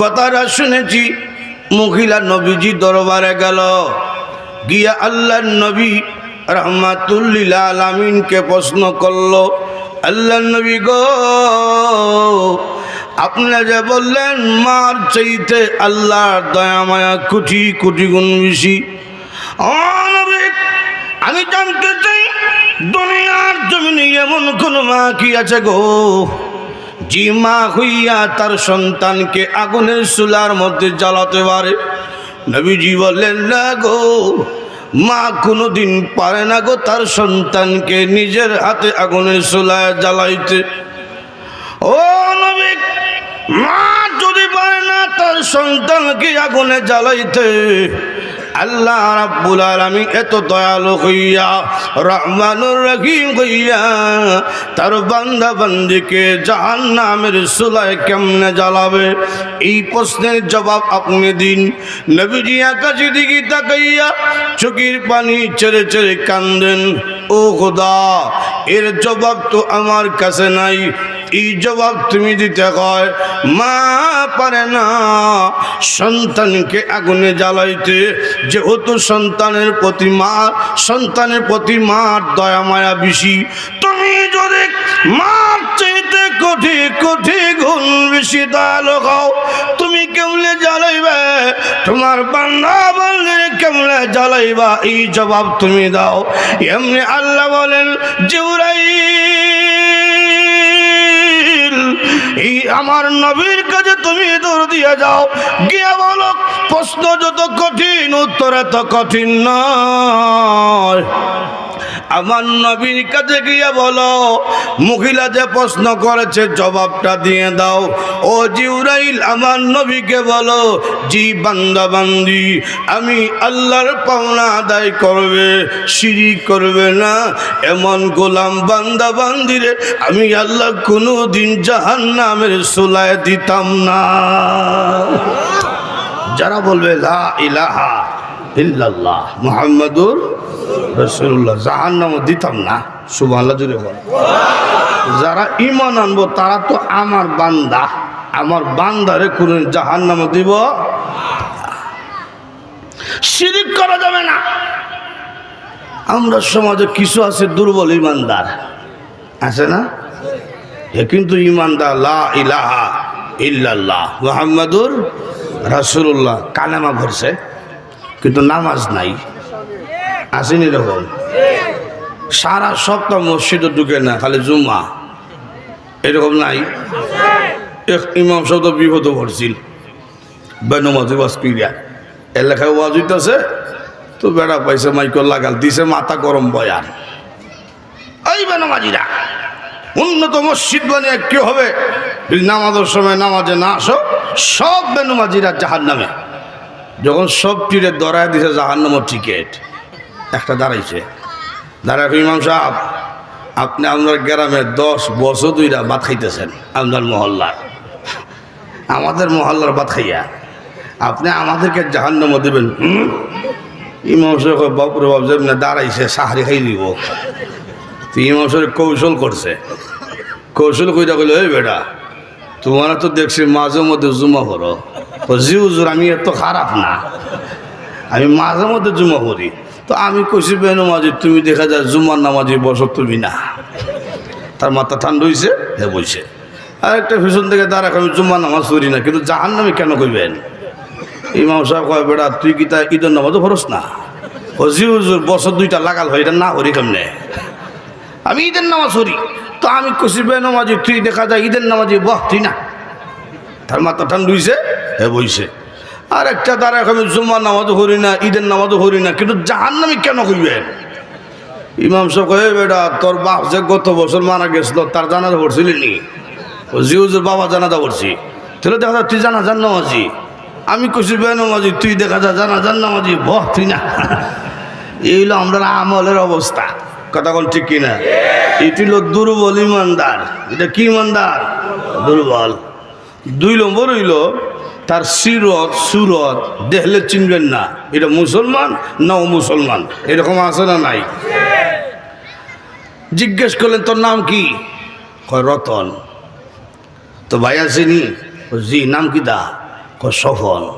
কথাটা শুনেছি, মহিলা নবীজি দরবারে গেল। গিয়া আল্লাহ নবী রহমাতুল্লিল আলমিনকে প্রশ্ন করল আল্লাহ নবী গো আপনারা যে বললেন, মার চাইতে আল্লাহর দয়া মায়া কোটি কোটি গুণ বেশি। আমি জানতে চাই, দুনিয়ার জমিনে এমন কোন মা কি আছে গো? জি মা হইয়া তার সন্তানকে আগুনের চুলার মধ্যে জ্বালাতে পারে। নবীজি বললেন, না গো, মা কোনোদিন পারে না গো তার সন্তানকে নিজের হাতে আগুনের চুলায় জ্বালাইতে। ও নবী, মা যদি পারে না তার সন্তানকে আগুনে জ্বালাইতে আল্লাহ রাব্বুল আলামিন এত দয়ালু হইয়া, রহমানুর রহিম হইয়া, তার বান্দা বান্দিকে জাহান্নামের সুলায় কেমনে জ্বালাবে? এই প্রশ্নের জবাব আপনি দিন। নবীজি আকাশে দিকে তাকাইয়া চোখের পানি ছেড়ে ছেড়ে কান্দেন, ও খোদা, এর জবাব তো আমার কাছে নাই। এই জবাব তুমি দিতে হয়। মা পারে না সন্তানকে আগুনে জ্বালাইতে, যেহেতু সন্তানের প্রতি মা সন্তানের প্রতি মার দয়া মায়া বেশি। তুমি যদি মার চাইতে কোটি কোটি গুণ বেশি দয়ালু হও, তুমি কেমনে জ্বালাইবে? তোমার বান্দা বললে কেমনে জ্বালাইবা? এই জবাব তুমি দাও। এমনি আল্লাহ বলেন জিউরাই আমার নবীর কাছে তুমি দূর দিয়ে যাও। গিয়ে বলো, প্রশ্ন যত কঠিন, উত্তর এত কঠিন নয়। আমার নবীর কাছে গিয়ে বলো, মহিলা যে প্রশ্ন করেছে জবাবটা দিয়ে দাও। ও জিউরাইল, আমার নবীকে বলো, জি বান্দা বান্দি, আমি আল্লাহর পাওনা আদায় করবে সিঁড়ি করবে না। এমন গোলাম বান্দা বান্দিরে, আমি আল্লাহ কোনো দিন জাহান নামের সোলায় দিতাম না। যারা বলবে, লা ইলাহা ইল্লাল্লাহ, মুহাম্মাদুর রসুল্লাহ জাহান নাম দিতাম না, সুবহানাল্লাহ জুড়ে বল। যারা ইমান আনব, তারা তো আমার বান্দা। আমার বান্দারে কোন জাহান নাম দিব শিরিক করা যাবে না। আমরা সমাজে কিছু আছে দুর্বল ইমানদার আছে না? এ কিন্তু ইমানদার লা ইলাহা ইল্লাল্লাহ, মুহাম্মাদুর রাসূলুল্লাহ। কালেমা ভরছে কিন্তু নামাজ নাই। আসেনি এরকম সারা সপ্তাহ মসজিদে ঢুকে না, খালি জুমা। এরকম নাই। ইমাম সব তো বিপদ পড়ছিল। বেনু মাঝে বাস কিরিয়া এলাকায় ওয়াজ হইতেছে, তো বেড়া পাইছে মাইকল লাগাল, দিছে মাথা গরম বয়ান। এই বেনু মাঝিরা, উন্নত মসজিদ বানিয়ে কি হবে? নামাজের সময় নামাজে না আসো, সব বেনুমাজিরা জাহান নামে যখন সব টিরে দরায় দিছে জাহান নামের টিকিট একটা দাঁড়াইছে। দাঁড়ায় ইমাম সাহেব, আপনি আপনার গ্রামে দশ বছর দুইটা ভাত খাইতেছেন, আপনার মহল্লার। আমাদের মহল্লার ভাত খাইয়া আপনি আমাদেরকে জাহান্নাম দেবেন? ইমাম সাহেব বাপরে বাপ যেমনি দাঁড়াইছে, সাহারি খাই দিব। তো ইমাম সাহেব কৌশল করছে। কৌশল কইটা কইল, এই বেটা, তোমার তো দেখছি মাঝে মধ্যে জুমা করো জি হুজুর, আমি এত খারাপ না। আমি মাঝে মধ্যে জুমা করি তো আমি কইছি বেনু মাঝি তুমি দেখা যায় জুমার নামাজি বসো তুমি না। তার মাথা ঠান্ডা হয়েছে হে বলছে আর একটা পিছন থেকে দাঁড়া আমি জুম্মার নামাজ পড়ি না, কিন্তু জাহান নামে কেন কইবেন? ইমাম সাহেব কয় বেটা তুই কি তা ঈদের নামাজও ফরস না? ও জি হুজুর, বছর দুইটা লাগাল হয়, এটা না করি কেমনে? আমি ঈদের নামাজ পড়ি। তো আমি কষি বে নামাজি, তুই দেখা যায় ঈদের নামাজি বহ তুই না। তার মাথা ঠান্ডা হইছে, হে বইছে। আর একটা দ্বারা আমি জুম্মার নামাজও করি না, ঈদের নামাজও করি না, কিন্তু জাহান নামি কেন কইবেন ইমাম সাহেব কয়ে বেটা, তোর বাপ যে গত বছর মারা গেছিল, তার জানাজা পড়ছিলি নি? জিউজুর বাবা জানাজা পড়ছি। তাহলে দেখা যায় তুই জানা জান নামাজি। আমি কইছি, বে নামাজি, তুই দেখা যা জানা জান নামাজি, বহ, তুই না। এই হলো আমরা আমলের অবস্থা। কথা কোন ঠিক কিনা? এটি হলো দুর্বল ইমানদার। এটা কি ইমানদার? দুর্বল। দুই নম্বর হইল, তার সিরত, সুরত দেখলে চিনবেন না। এটা মুসলমান না ও মুসলমান এরকম আছে না নাই? জিজ্ঞেস করলেন, তোর নাম কি? কয়, রতন। তো ভাই আসেনি জি। নাম কি দা? ক সফল।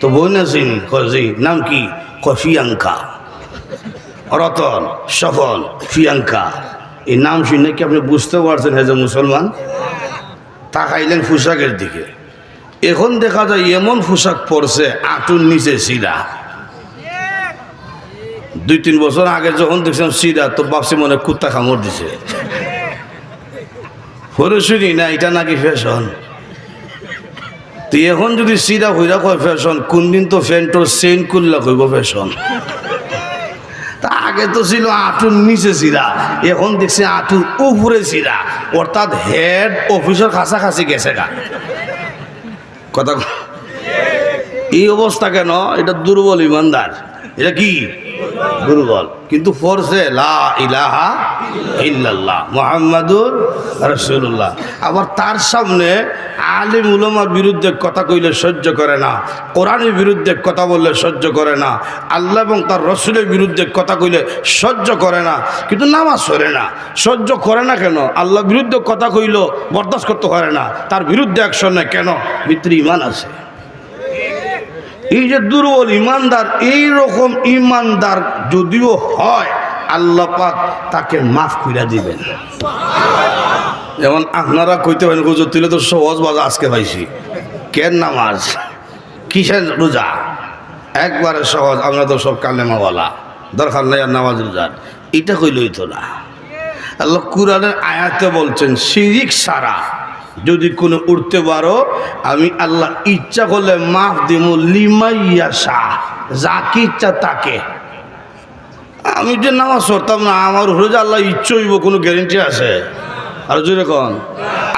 তো বোন আছেন? জি। নাম কি? ক ফিয়াঙ্কা। রতন। সফল। ফিয়াঙ্কা। এই নাম শুনে কি আপনি বুঝতে পারছেন হ্যাঁ মুসলমান? তাকাইলেন পোশাকের দিকে। এখন দেখা যায় এমন পোশাক পরছে আটুর নিচে সিরা দুই, তিন বছর আগে যখন দেখছিলাম সিরা তো বাপসি মনে কুত্তা কামড় দিছে। পরে শুনি, না, এটা নাকি ফ্যাশন? তো এখন যদি সিরা হইরা কয় ফ্যাশন কোন দিন তো ফ্যান্টোর সেন্ট করলা কইব ফ্যাশন। আগে তো ছিল আঁটুর নিচে চিরা এখন দেখছি আঁটুর উপরে চিরা অর্থাৎ হেড অফিসের কাছাকাছি গেছে গা। কথা এই অবস্থা কেন? এটা দুর্বল ইমানদার। এটা কি? দুর্বল। কিন্তু ফরসে মোহাম্মদুর রসুল্লাহ আবার তার সামনে আলিম উলমার বিরুদ্ধে কথা কইলে সহ্য করে না, কোরআনের বিরুদ্ধে কথা বললে সহ্য করে না, আল্লাহ এবং তার রসুলের বিরুদ্ধে কথা কইলে সহ্য করে না, কিন্তু নামাজ সরে না। সহ্য করে না কেন? আল্লাহ বিরুদ্ধে কথা কইল বরদাস্ত করতে পারে না। তার বিরুদ্ধে অ্যাকশন নেয় কেন? ভিতরে ইমান আছে। এই যে দুর্বল ইমানদার এই রকম ইমানদার যদিও হয়, আল্লাহ পাক তাকে মাফ করে দিবেন। যেমন আপনারা কইতে পারেন গুজর তুলে তো সহজ বাজা আজকে পাইছি। কেন নামাজ? কিসের রোজা? একবারে সহজ, আমরা তো সব কালেমাওয়ালা। দরকার নাই আর নামাজ রোজার এটা কইলই তো না। আল্লাহ কুরআনের আয়াতে বলছেন, শিরিক সারা। যদি কোনো উঠতে পারো, আমি আল্লাহ ইচ্ছা করলে মাফ দিব লিমাইয়া শাহ যাকে ইচ্ছা তাকে। আমি যে নামাজ পড়তাম না, আমার যে আল্লাহ ইচ্ছে হইব, কোনো গ্যারেন্টি আছে? আর জোরে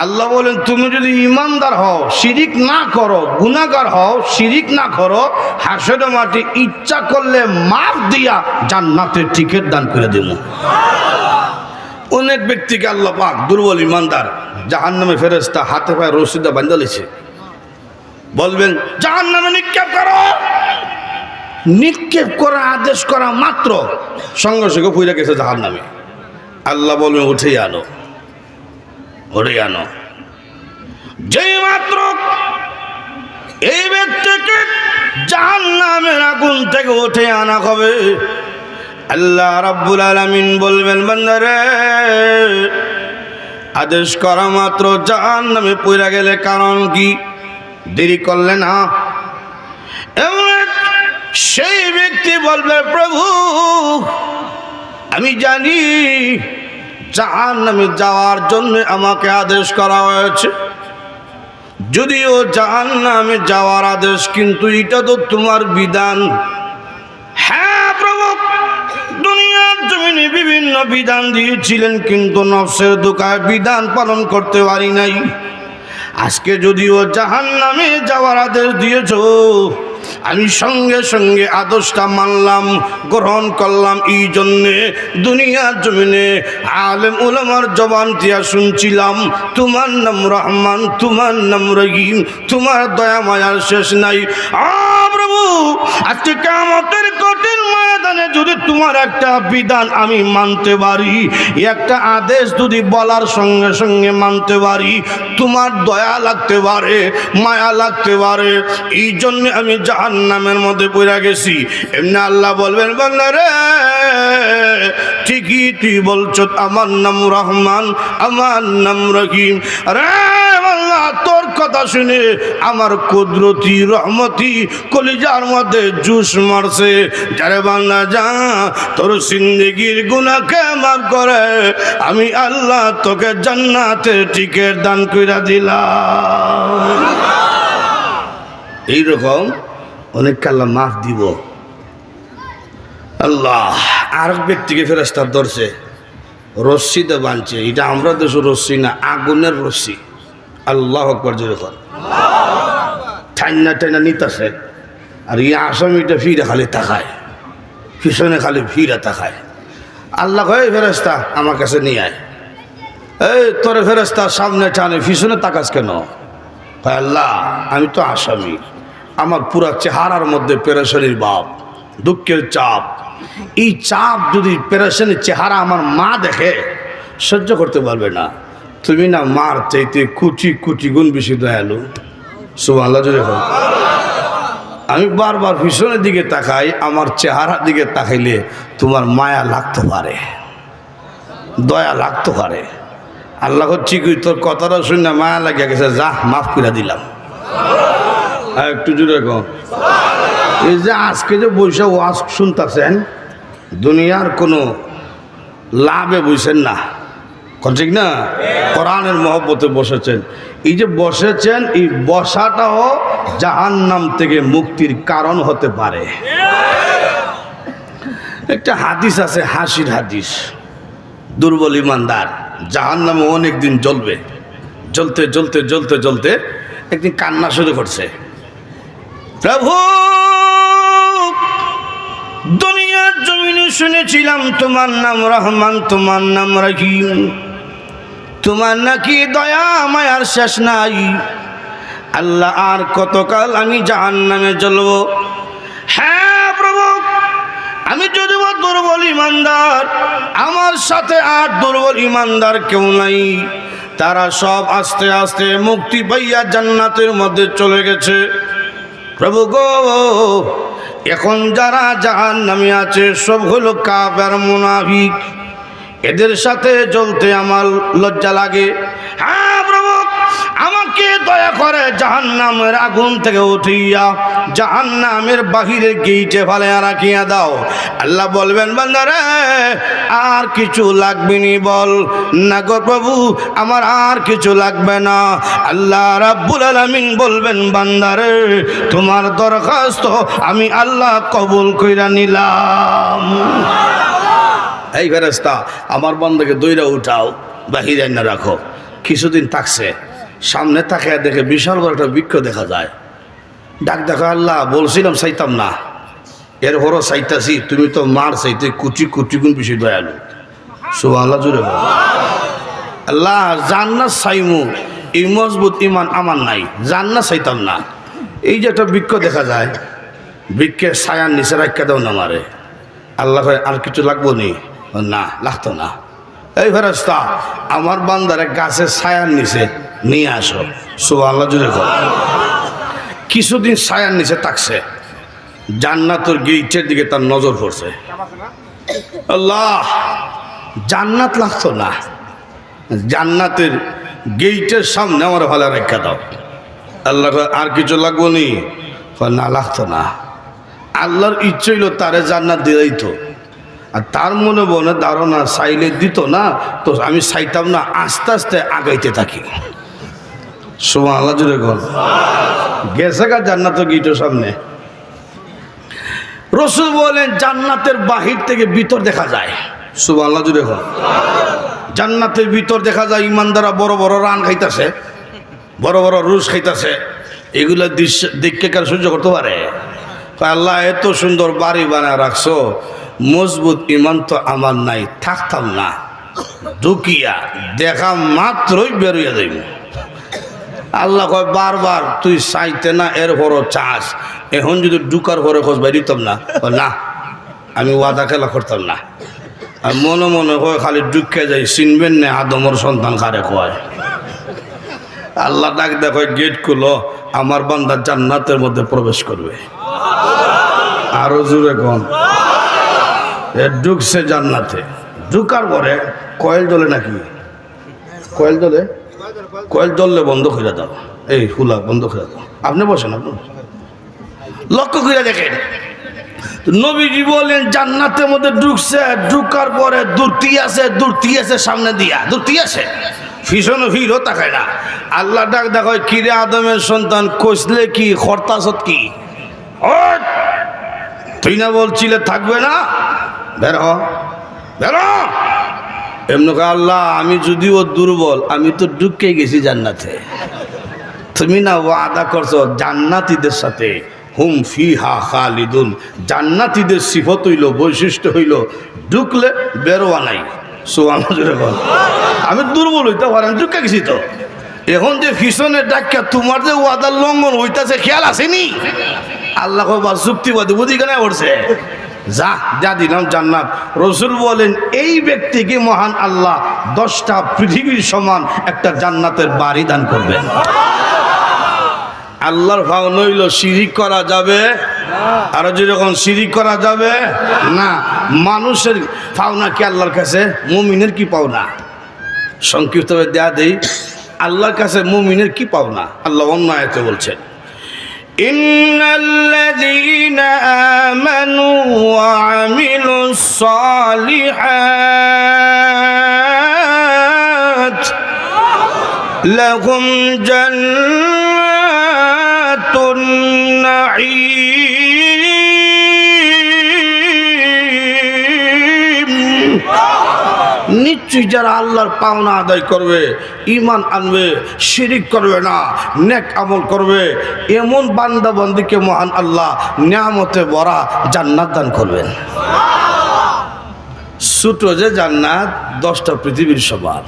আল্লাহ বলেন, তুমি যদি ইমানদার হও, শিরিক না করো গুনাগার হও, শিরিক না করো হাসের মাটি ইচ্ছা করলে মাফ দিয়া জান্নাতের টিকিট দান করে দেব। অনেক ব্যক্তিকে আল্লাহ পাক দুর্বল ইমানদার জাহান নামে ফেরেস্তা হাতে পায়ে রসিদা বান্ধালিছে বলবেন জাহান নামে নিক্ষেপ করো? নিক্ষেপ করা আদেশ করা মাত্র সঙ্গে সঙ্গে ফুইরা গেছে জাহান নামে আল্লাহ বলবেন, উঠেই আনো উঠে আনো। যেই মাত্র এই ব্যক্তিকে জাহান নামের আগুন থেকে উঠে আনা হবে, আল্লাহ রাব্বুল আলামিন বলবেন, বান্দারে আদেশ করা মাত্র জাহান নামে পইরা গেলে কারণ কি? দেরি করলে না? সেই ব্যক্তি বলবে, প্রভু, আমি জানি জাহান নামে যাওয়ার জন্য আমাকে আদেশ করা হয়েছে। যদিও জাহান নামে যাওয়ার আদেশ, কিন্তু এটা তো তোমার বিধান। হ্যাঁ প্রভু। বিভিন্ন বিধান দিয়েছিলেন, কিন্তু নফসের দোকায় বিধান পালন করতে পারি নাই। আজকে যদিও জাহান নামে যাওয়ার আদেশ দিয়েছ, আমি সঙ্গে সঙ্গে আদর্শটা মানলাম, গ্রহণ করলাম। এই জন্যে দুনিয়ার জমিনে আলেম উলামার জবান দিয়া শুনছিলাম, তোমার নাম রহমান, তোমার নাম রহিম, তোমার দয়া মায়ার শেষ নাই। প্রভু তোমার একটা বিধান আমি মানতে পারি। একটা আদেশ যদি বলার সঙ্গে সঙ্গে মানতে পারি, তোমার দয়া লাগতে পারে, মায়া লাগতে পারে। এই জন্য আমি জাহান নামের মধ্যে পড়ে গেছি। এমনি আল্লাহ বলবেন বাংলারে ঠিকই তুই বলছো, আমার নাম রহমান, আমার নাম রহিম। রে আল্লাহ তোর কথা শুনে আমার কুদরতি, রহমতি কলিজার মধ্যে জুস মারছে। যারে বাংলা যা, তোর সিন্দিগির গুনাকে মাফ করে। আমি আল্লাহ তোকে জান্নাতে টিকেট দান কইরা দিলাম। এইরকম অনেক আল্লাহ মাফ দিব। আল্লাহ আর ব্যক্তিকে ফেরস্তার ধরছে। রশ্মিতে বানছে। এটা আমরা দেশ রশ্মি না, আগুনের রশ্মি। আল্লাহ আকবর যেরকম ঠান্না টাইনা নিতেছে। আর এই আসামিটা ফিরে খালি তাকায়। পিছনে খালি ফিরে তাকায়। আল্লাহ কয় ফেরেস্তা আমার কাছে নিয়ে আয়। এই, তোর ফেরেস্তা সামনে টানে, পিছনে তাকাস কেন? কয়, আল্লাহ, আমি তো আসামি। আমার পুরা চেহারার মধ্যে পেরেশানির বাপ দুঃখের চাপ। এই চাপ যদি পেরেশানির চেহারা আমার মা দেখে, সহ্য করতে পারবে না। তুমি না মার চাইতে কুচি কুচি গুণ বেশি দয়ালু। সুবাহ আল্লাহ জুড়ে হোক আমি বারবার পিছনের দিকে তাকাই, আমার চেহারার দিকে তাকাইলে তোমার মায়া লাগতে পারে, দয়া লাগতে পারে। আল্লাহ কি তোর কথাটা শুনে মায়া লাগিয়া গেছে, যা, মাফ করে দিলাম। একটু জুড়ে কম এই যে আজকে যে বৈশাখ ওয়াজ শুনতেছেন, দুনিয়ার কোনো লাভে বুঝছেন না। ঠিক না? কোরআনের মহব্বতে বসেছেন। এই যে বসেছেন, এই বসাটাও জাহান নাম থেকে মুক্তির কারণ হতে পারে। একটা হাদিস আছে, হাসির হাদিস। দুর্বল ইমানদার জাহান নামে অনেক দিন জ্বলবে। জ্বলতে জ্বলতে জ্বলতে জ্বলতে একদিন কান্না শুরু করছে। প্রভু, দুনিয়ার জমিনে শুনেছিলাম, তোমার নাম রহমান, তোমার নাম রহিম। তোমার নাকি দয়া মায়ার শেষ নাই। আল্লাহ আর কতকাল আমি জাহান নামে জ্বলব? হ্যাঁ প্রভু, আমি যদি দুর্বল ইমানদার, আমার সাথে আর দুর্বল ইমানদার কেউ নাই। তারা সব আস্তে আস্তে মুক্তি পাইয়া জান্নাতের মধ্যে চলে গেছে। প্রভু গো, এখন যারা জাহান নামে আছে, সব হলো কাবের মুনাফিক। এদের সাথে চলতে আমার লজ্জা লাগে। হ্যাঁ প্রভু, আমাকে দয়া করে জাহান নামের আগুন থেকে উঠিয়া জাহান নামের বাহিরে গেইটে ফেলে রাখিয়া দাও। আল্লাহ বলবেন, বান্দারে, আর কিছু লাগবে নি বল। না গো প্রভু, আমার আর কিছু লাগবে না। আল্লাহ রাব্বুল আলামিন বলবেন, বান্দারে, তোমার দরখাস্ত আমি আল্লাহ কবুল কইরা নিলাম। এই ফেরেস্তা আমার বন্ধকে দইরা উঠাও বাহিরে না রাখো। কিছুদিন থাকছে সামনে তাকিয়ে দেখে বিশাল বড় একটা বৃক্ষ দেখা যায়। ডাক দেখো আল্লাহ বলছিলাম চাইতাম না। এর হরো চাইতাছি তুমি তো মার চাইতে কুচি কুচি গুণ বেশি দয়ালু। সুবাহ আল্লাহ জুড়ে। আল্লাহ জান্নাত চাইমু এই মজবুত ইমান আমার নাই জান্নাত চাইতাম না। এই যে একটা বৃক্ষ দেখা যায় বৃক্ষের ছায়ার নিচে রাখা দাও না মারে আল্লাহ আর কিছু লাগবো নি? ও, না, লাগতো না। এই ফেরস্তা আমার বান্দারে গাছের ছায়ার নিচে নিয়ে আসো। সুবাহ আল্লাহ জুড়ে কর। কিছুদিন ছায়ার নিচে থাকছে। জান্নাতের গেইটের দিকে তার নজর পড়ছে। আল্লাহ, জান্নাত লাগতো না। জান্নাতের গেইটের সামনে আমার ভালো রেখা দাও। আল্লাহ আর কিছু লাগবো নি? না, লাগতো না। আল্লাহর ইচ্ছে হইল তারে জান্নাত দিলেই তো। আর তার মনে মনে ধারণা চাইলে দিত না, তো আমি চাইতাম না, আস্তে আস্তে আগাইতে থাকি। সোমা আল্লাহ জুড়ে গল গেছে গা জান্নাতের গিটের সামনে। রসুল বলেন, জান্নাতের বাহির থেকে ভিতর দেখা যায়। সুবাহ আল্লাহ জুড়ে গল জান্নাতের ভিতর দেখা যায় ইমানদারা বড় বড় রান খাইতেছে, বড় বড় রুশ খাইতেছে। এগুলো দৃশ্য দেখে কার সহ্য করতে পারে? আল্লাহ, এত সুন্দর বাড়ি বানায় রাখছো। মজবুত ইমান তো আমার নাই, থাকতাম না। ঢুকিয়া দেখা মাত্রই বেরোয়া যাইব। আল্লাহ কয়, বারবার তুই চাইতে না এর বড় চাস। এখন যদি ঢুকার পরে খোঁজ বাই দিতাম না না, আমি ওয়াদা খেলা করতাম না। আর মনে মনে হয় খালি ঢুকে যাই, চিনবেন না, আদমর সন্তান কারে কয়? আল্লাহ ডাক দেখো গেট খুলো, আমার বান্দা জান্নাতের মধ্যে প্রবেশ করবে। আরও জোরে কন। ঢুকছে জান্নাতে। ঢুকার পরে কয়েল জ্বলে নাকি? কয়েল জ্বলে? কয়েল জ্বললে বন্ধ করে দাও। এই ফুলা বন্ধ করে দাও। আপনি বসেন, আপনি লক্ষ্য করে দেখেন, নবীজি বলেন জান্নাতের মধ্যে ঢুকছে, ঢুকার পরে দূরতি আছে দূরতি আছে সামনে দিয়া। দূরতি আছে? ভীষণ ভিড়ও তাকায় না। আল্লাহ ডাক দেখো কিরে আদমের সন্তান কষলে কি খরতাসত কি! তুই না বলছিলে থাকবে না? বের হ। বের এমনি আল্লাহ, আমি যদিও দুর্বল, আমি তো ঢুকে গেছি জান্নাতে। তুমি না ওয়াদা করছ জান্নাতীদের সাথে। হুম ফি হা খালিদুন। জান্নাতিদের সিফত হইল, বৈশিষ্ট্য হইল ঢুকলে বেরোয়া নাই। আমি দুর্বল হইতে পারি, আমি ঢুকে গেছি তো। এখন যে ভীষণে ডাক্কা, তোমার যে ওয়াদার লঙ্ঘন হইতাছে, খেয়াল আসেনি? আল্লাহ চুক্তিবাদী বুদ্ধি কেন পড়ছে যা যা দিলাম জান্নাত। রসুল বলেন, এই ব্যক্তিকে মহান আল্লাহ দশটা পৃথিবীর সমান একটা জান্নাতের বাড়ি দান করবেন। আল্লাহর ভাও নইল শিরিক করা যাবে। আরও যেরকম শিরিক করা যাবে, না, মানুষের পাওনা কি আল্লাহর কাছে? মুমিনের কি পাওনা? সংক্ষিপ্তভাবে দেয়া দেই, আল্লাহর কাছে মুমিনের কি পাওনা? আল্লাহ অন্য আয়তে বলছেন। إن الذين آمنوا وعملوا الصالحات لهم جنات النعيم নিশ্চয়ই যারা আল্লাহর পাওনা আদায় করবে ইমান আনবে, শিরিক করবে না, নেক আমল করবে, এমন বান্দা বন্দিকে মহান আল্লাহ নিয়ামতে ভরা জান্নাত দান করবেন। ছোট যে জান্নাত, দশটা পৃথিবীর সবার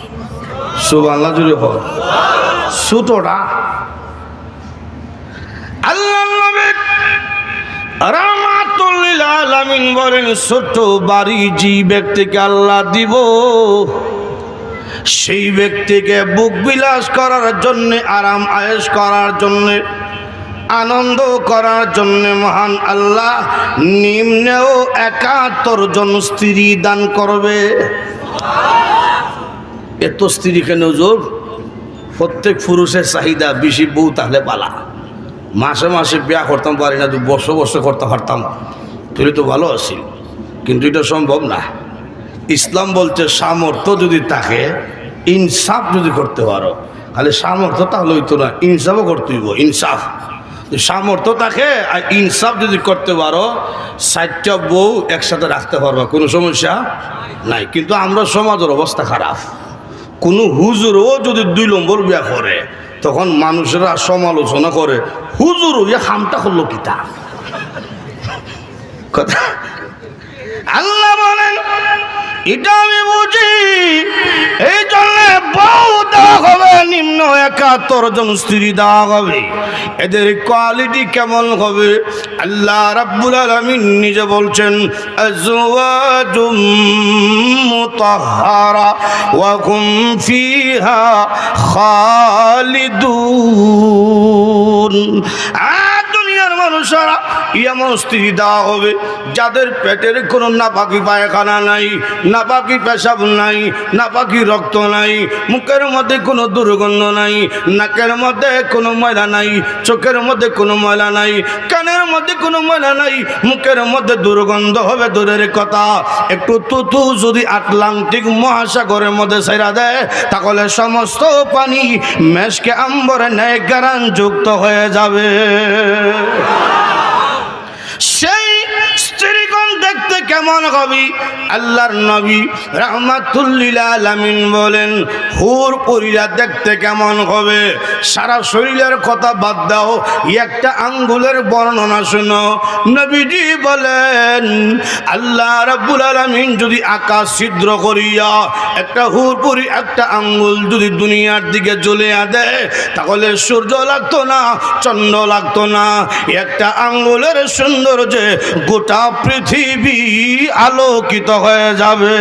সুবাংলা জুড়ে হোক ছোটটা। আল্লাহ রামাতুল্লিল আলামিন বলেন ছোট বাড়ি যে ব্যক্তিকে আল্লাহ দিব, সেই ব্যক্তিকে বুক বিলাস করার জন্য, আরাম আয়েস করার জন্য, আনন্দ করার জন্য মহান আল্লাহ নিম্নেও একাত্তর জন স্ত্রী দান করবে। এত স্ত্রী কেন জোর প্রত্যেক পুরুষের চাহিদা বেশি বউ তাহলে পালা মাসে মাসে বিয়া করতাম, পারি না, বসে বসে করতে পারতাম। তুই তো ভালো আছি কিন্তু এটা সম্ভব না। ইসলাম বলছে সামর্থ্য যদি থাকে, ইনসাফ যদি করতে পারো খালি সামর্থ্য তাহলে হইতো না, ইনসাফও করতে হইব ইনসাফ। সামর্থ্য থাকে আর ইনসাফ যদি করতে পারো ষাটটা বউ একসাথে রাখতে পারবা, কোনো সমস্যা নাই। কিন্তু আমরা সমাজের অবস্থা খারাপ। কোনো হুজুরও যদি দুই নম্বর বিয়া করে, তখন মানুষেরা সমালোচনা করে, হুজুর ইয়া খামটা করল কিতা? কথা। আল্লাহ বলেন, এটা আমি বুঝি। এই জন্য বউ দেওয়া হবে, নিম্ন একাত্তর জন স্ত্রী দেওয়া হবে। এদের কোয়ালিটি কেমন হবে? আল্লাহ রাব্বুল আলামিন নিজে বলছেন ফিহা খালিদুন। আর মানুষেরা এমন স্ত্রী দেওয়া হবে। যাদের পেটের কোনো নাপাকি পায়খানা নাই, নাপাকি পেশাব নাই, নাপাকি রক্ত নাই, মুখের মধ্যে কোনো দুর্গন্ধ নাই, নাকের মধ্যে কোনো ময়লা নাই, চোখের মধ্যে কোনো ময়লা নাই, কানের মধ্যে কোনো ময়লা নাই, মুখের মধ্যে দুর্গন্ধ হবে দূরের কথা। একটু তুতু যদি আটলান্টিক মহাসাগরের মধ্যে সেরা দেয়, তাহলে সমস্ত পানি মেশকে আম্বরে ন্যায় গারান যুক্ত হয়ে যাবে। সেই স্ত্রীগণ দেখতে কেমন হবি আল্লাহর নবী রহমাতুল্লিল আলামিন বলেন, হুর পরিরা দেখতে কেমন হবে? সারা শরীরের কথা বাদ দাও, একটা আঙ্গুলের বর্ণনা শুনো। নবীজি বলেন, আল্লাহ রাব্বুল আলামিন যদি আকাশ ছিদ্র করিয়া একটা হুর পরি, একটা আঙ্গুল যদি দুনিয়ার দিকে জ্বলে দেয়, তাহলে সূর্য লাগতো না, চন্দ্র লাগতো না। একটা আঙ্গুলের সৌন্দর্যে গোটা পৃথিবী আলোকিত হয়ে যাবে।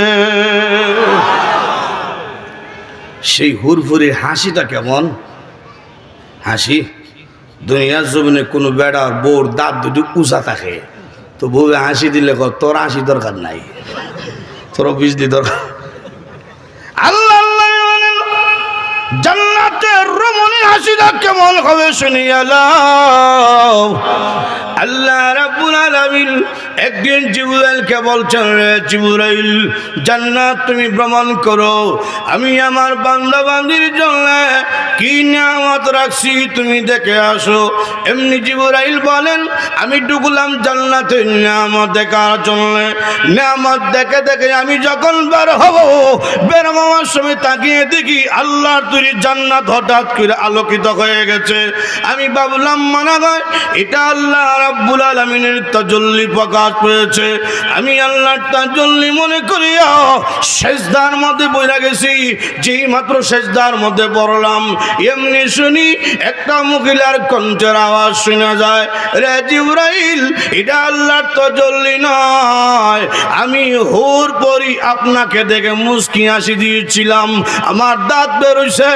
সেই হুরফুরির হাসিটা কেমন? হাসি? দুনিয়ার জমিনে কোনো বেড়ার বোর, দাঁত দুটি উঁচা থাকে। তো বউ হাসি দিলে কর তোর হাসি দরকার নাই। তোর দি দরকার হাসিটা কেমন হবে শুনিয়া। আল্লাহ রাব্বুল আলামিন একদিন জিবরাইলকে বলছেন জিবরাইল, জান্নাত তুমি ভ্রমণ করো। আমি আমার বান্দা বান্দির জন্য কি নিয়ামত রাখছি তুমি দেখে আসো। এমনি জিবরাইল বলেন, আমি ঢুকলাম জান্নাতের নিয়ামত দেখার জন্য। নিয়ামত দেখে দেখে আমি যখন বের হব, বের হওয়ার সময় তাকিয়ে দেখি আল্লাহর তৈরি জান্নাত হঠাৎ করে আলোকিত হয়ে গেছে। আমি ভাবলাম, মানা হয় এটা আল্লাহ রাব্বুল আলামিনের তাজল্লি পাকা। আওয়াজ পেয়েছে। আমি আল্লাহ তাজল্লি মনে করিয়া শেষদার মধ্যে বইরা গেছি। যেই মাত্র শেষদার মধ্যে পড়লাম, এমনি শুনি একটা মহিলার কণ্ঠের আওয়াজ শোনা যায়, রে জিব্রাইল, এটা আল্লাহর তাজল্লি নয়। আমি হুর পরি আপনাকে দেখে মুস্কি হাসি দিয়েছিলাম। আমার দাঁত বেরোইছে,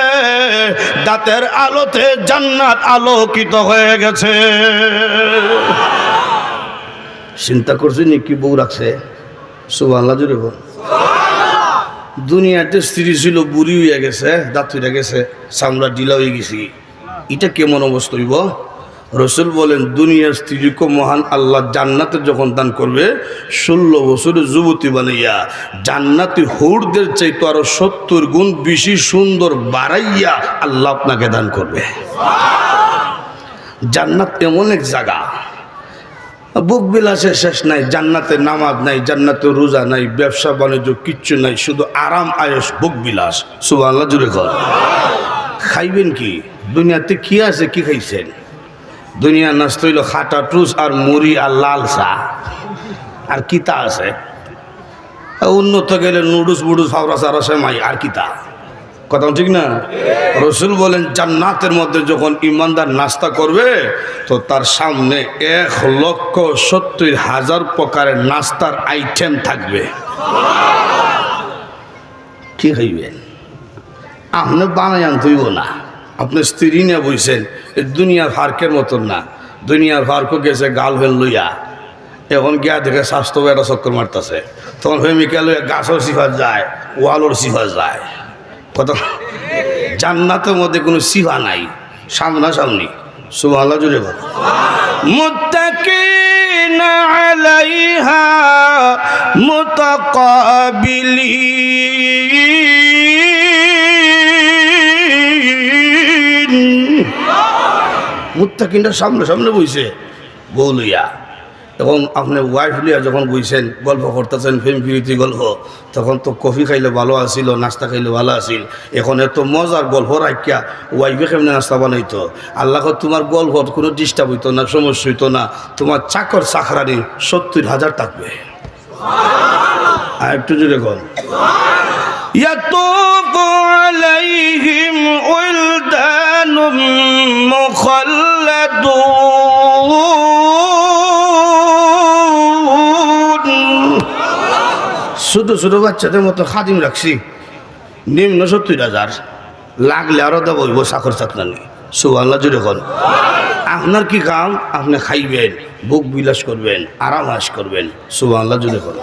দাঁতের আলোতে জান্নাত আলোকিত হয়ে গেছে। চিন্তা করছি নি কি বউ রাখছে? বল। দুনিয়াতে স্ত্রী ছিল, বুড়ি হয়ে গেছে দাঁত হয়ে গেছে, চামড়া ডিলা হয়ে গেছি। এটা কেমন অবস্থা হইব? রসুল বলেন, দুনিয়ার স্ত্রীকে মহান আল্লাহ জান্নাতে যখন দান করবে, ষোলো বছরের যুবতী বানাইয়া, জান্নাতি হুরদের চাইতো আরও সত্তর গুণ বেশি সুন্দর বাড়াইয়া আল্লাহ আপনাকে দান করবে। জান্নাত এমন এক জায়গা বুক বিলাসের শেষ নাই, জান্নাতে নামাজ নাই, জান্নাতে রোজা নাই, ব্যবসা, বাণিজ্য, কিচ্ছু নাই, শুধু আরাম আয়স বুক বিলাস। সুবাহ জুড়ে ঘর খাইবেন কি? দুনিয়াতে কি আছে, কি খাইছেন? দুনিয়া নষ্ট হইল খাটা, টুস আর মুড়ি আর লাল চা। আর কিতা আছে? উন্নত গেলে নুডুস বুডুস ফাওরা সারা সেমাই, আর কিতা কথা ঠিক না? রসুল বলেন, জান্নাতের মধ্যে যখন ইমানদার নাস্তা করবে, তো তার সামনে এক লক্ষ সত্তর হাজার প্রকারের নাস্তার আইটেম থাকবে। কি হইবেন? আপনি বানাই আনতেইব না। আপনি স্ত্রী নিয়ে বইছেন দুনিয়ার ফার্কের মতন না। দুনিয়ার ফার্কও গেছে, গাল ভেন লইয়া। এখন গিয়া দেখে স্বাস্থ্য একটা চক্কর মারতেছে। তখন প্রেমিকা লইয়া গাছও সিফাত যায়, ওয়ালোর সিফাত যায়। কত জান্নাতের মধ্যে কোনো সিফা নাই, সামনাসামনি। সুবহানাল্লাহ জুড়ে বল। মুত্তাকিন আলাইহা মুতাকাবিলিন। মুত্তাকিনটা সামনে সামনে বইছে বউ লইয়া এবং আপনি ওয়াইফ লিয়া যখন বইছেন গল্প করতেছেন ফিল্ম ফিরিতি গল্প তখন তো কফি খাইলে ভালো আসিল নাস্তা খাইলে ভালো আসিল এখন এত মজার গল্প রাখিয়া ওয়াইফে কেমনে নাস্তা বানাইতো আল্লাহ তোমার গল্প কোনো ডিস্টার্ব হইতো না সমস্যা হইতো না তোমার চাকর চাকরানি সত্তর হাজার থাকবে আর একটু জুড়ে গল يطوف عليهم ولدان مخلدون ছোট ছোট বাচ্চাদের মতো খাদিম রাখছি। নিম্ন সত্তর হাজার। লাগলে আরও দেবো হইব চাকর চাকরানি সুবাল্লা জুড়ে কন। আপনার কি কাম? আপনি খাইবেন, বুক বিলাস করবেন, আরাম আশ করবেন। সুবাল্লা জুড়ে কন।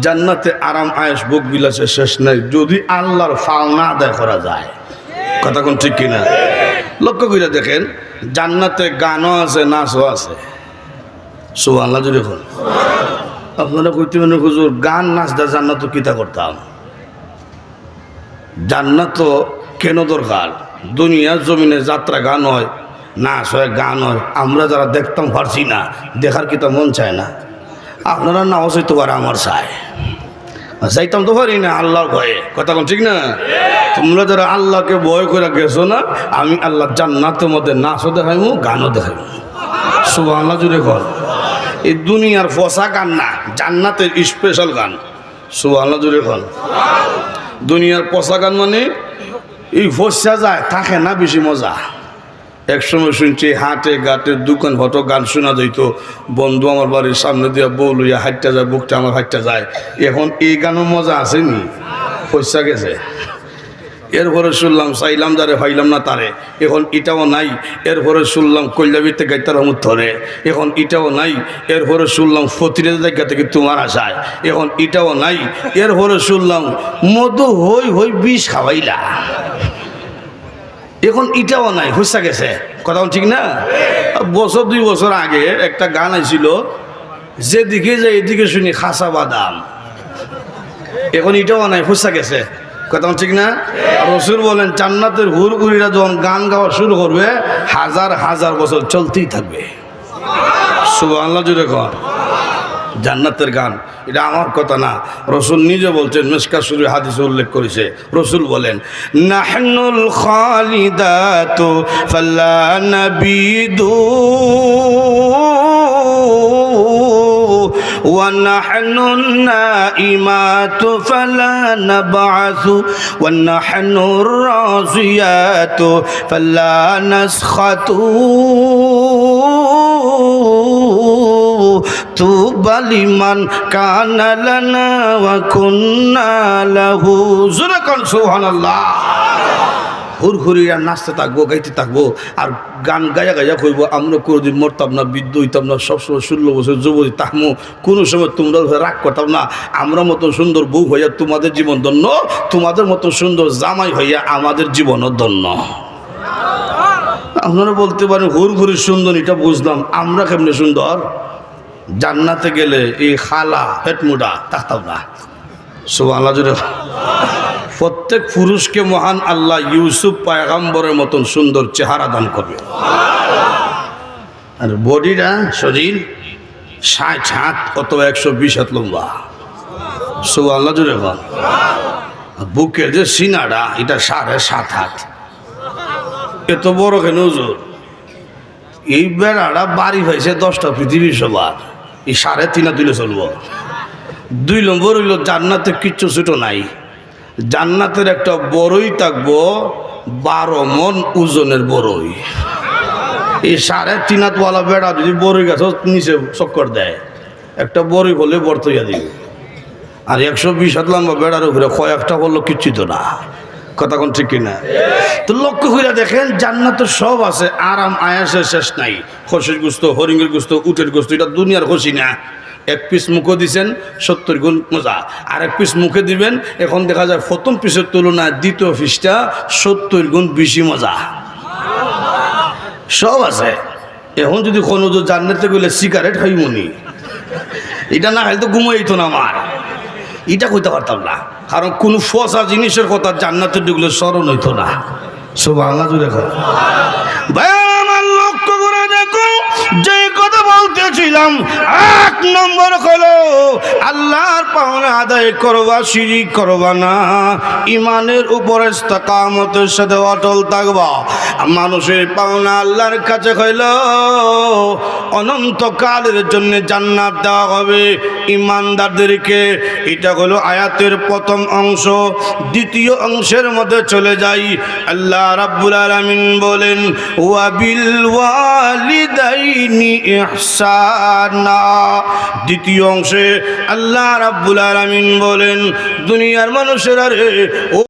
জান্নাতে আরাম আয়েস বুক বিলাসের শেষ নাই। যদি আল্লাহর ফাল না আদায় করা যায়। কথা কোন ঠিক কিনা? লক্ষ্য করে দেখেন, জান্নাতে গানও আছে, নাচও আছে। সুবাল্লা জুড়ে কন। আপনারা কইতে মনে হুজুর, গান, নাচ, দা, জান্নাত কিতা করতাম? জান্নাত কেন দরকার? দুনিয়ার জমিনে যাত্রা গান হয়, নাচ হয়, গান হয়, আমরা যারা দেখতাম পারছি না, দেখার কিতা মন চায় না। আপনারা নাও হইতে পারে আমার চায়। যাইতাম তো পারি না আল্লাহর ভয়ে। কথা কোন ঠিক না? তোমরা যারা আল্লাহকে ভয় করে গেছো না, আমি আল্লাহ জান্নাতের মধ্যে নাচও দেখাইমু, গানও দেখাইমু। সুবাহ আল্লাহ জুড়ে কর। এই দুনিয়ার ফসা গান না, জান্নাতের স্পেশাল গান। সুবহানাল্লাহ জুড়ে দুনিয়ার পচা গান মানে এই ফসা যায়, থাকে না বেশি মজা। একসময় শুনছি হাটে ঘাটে দোকান হতো, গান শোনা যাইত, বন্ধু আমার বাড়ির সামনে দিয়া বউ লইয়া হাঁটতে যায়, বুকটা আমার হাঁটতে যায়। এখন এই গানের মজা আসেনি পয়সা গেছে। এরপরে শুনলাম, চাইলাম যারে পাইলাম না তারে। এখন ইটাও নাই, এরপরে শুনলাম কল্যাবিতে গাইতার হমুদ ধরে। এখন ইটাও নাই, এরপরে শুনলাম ফতিরের জায়গা থেকে তোমার আশায়। এখন ইটাও নাই, এরপরে শুনলাম মধু হই হই বিষ খাওয়াইলা। এখন ইটাও নাই হুসা গেছে। কথা ঠিক না? বছর দুই বছর আগে একটা গান আইছিল, যেদিকে যে এদিকে শুনি খাসা বাদাম। এখন এটাও নাই হুসা গেছে। কথা ঠিক না? রসুল বলেন, জান্নাতের হুর উড়িরা যখন গান গাওয়া শুরু করবে, হাজার হাজার বছর চলতেই থাকবে। শুভ আল্লাহ জুড়ে কর জান্নাতের গান, এটা আমার কথা না। রসুল নিজে বলছেন, মেসকা সুরি হাদিসে উল্লেখ করেছে। রসুল বলেন, নাহনুল খালিদাতু ফাল্লা নাবিদু ونحن النائمات فلا نبعث ونحن الراسيات فلا نسخط. طوبى لمن كان لنا وكنا له. زرقا سبحان الله. হুরহুরি আর নাচতে থাকব, গাইতে থাকব, আর গান গায়া গাইয়া কইব, আমরা কোনোদিন মরতাম না, বৃদ্ধ হইতাম না, সবসময় ষোলো বছর যুবতী তাহমো কোনো সময় তোমরা রাগ করতাম না। আমরা মতো সুন্দর বউ হইয়া তোমাদের জীবন ধন্য, তোমাদের মতো সুন্দর জামাই হইয়া আমাদের জীবনও ধন্য। আপনারা বলতে পারেন হুর ঘুরি সুন্দর এটা বুঝলাম, আমরা কেমনে সুন্দর? জান্নাতে গেলে এই খালা, হেটমুডা থাকতাম না। সব আল্লাহ জুড়ে প্রত্যেক পুরুষকে মহান আল্লাহ ইউসুফ পায়গাম্বরের মতন সুন্দর চেহারা দান করবে। আর বডিটা শরীর, ষাট হাত অথবা একশো বিশ হাত লম্বা। সব আল্লাহ জুড়ে বল বুকের যে সিনাটা, এটা সাড়ে সাত হাত। এত বড় কেন ওজোর এই বেড়াটা বাড়ি হয়েছে দশটা পৃথিবী সবার। এই সাড়ে তিনা দিলে চলবো। দুই নম্বর হইল জান্নাতে কিচ্ছু ছোটো নাই। জান্নাতের একটা বড়ই থাকব, বারো মন ওজনের বড়ই এই সাড়ে তিন হাতওয়ালা বেড়া যদি বড়ই গাছ নিচে চক্কর দেয়। একটা বড়ই হলে বর্তইয়া দিবে। আর একশো বিশ হাত লম্বা বেড়ার উপরে কয়েকটা বলল কিচ্ছু তো না। কথা কোন ঠিক কিনা? তো লক্ষ্য করে দেখেন, জান্নাতের সব আছে, আরাম, আয়াসের শেষ নাই। খসির গুস্ত হরিঙ্গের গুস্ত, উটের গুস্ত, এটা দুনিয়ার খসি না। এক পিস মুখে দিছেন, সত্তর গুণ মজা। আর এক পিস মুখে দিবেন, এখন দেখা যায় প্রথম পিসের তুলনায় দ্বিতীয় পিসটা সত্তর গুণ বেশি মজা। সব আছে। এখন যদি কোনো তো জান্নাতে গেলে সিগারেট খাইমনি এটা না খাইলে তো ঘুমাইতো না আমার। এটা কইতে পারতাম না। কারণ কোনো ফসা জিনিসের কথা জান্নাতে ঢুকলে স্মরণ হইতো না। সব আল্লাহ জুড়ে ভাই, আমার লক্ষ্য করে দেখো যে বলতেছিলাম এক নম্বর হলো আল্লাহর পাওনা আদায় করবা সিঁড়ি করবা না। ইমানের উপরে কামতের সাথে অটল থাকবা। মানুষের পাওনা আল্লাহর কাছে হইল, অনন্তকালের জন্য জান্নাত দেওয়া হবে। ইমানদারদেরকে এটা হলো আয়াতের প্রথম অংশ। দ্বিতীয় অংশের মধ্যে চলে যাই। আল্লাহ রাব্বুল আলামিন বলেন, ওয়াবিল ওয়ালিদাইনি ইহসানা। দ্বিতীয় অংশে আল্লাহ রাব্বুল আলামিন বলেন দুনিয়ার মানুষেরা ও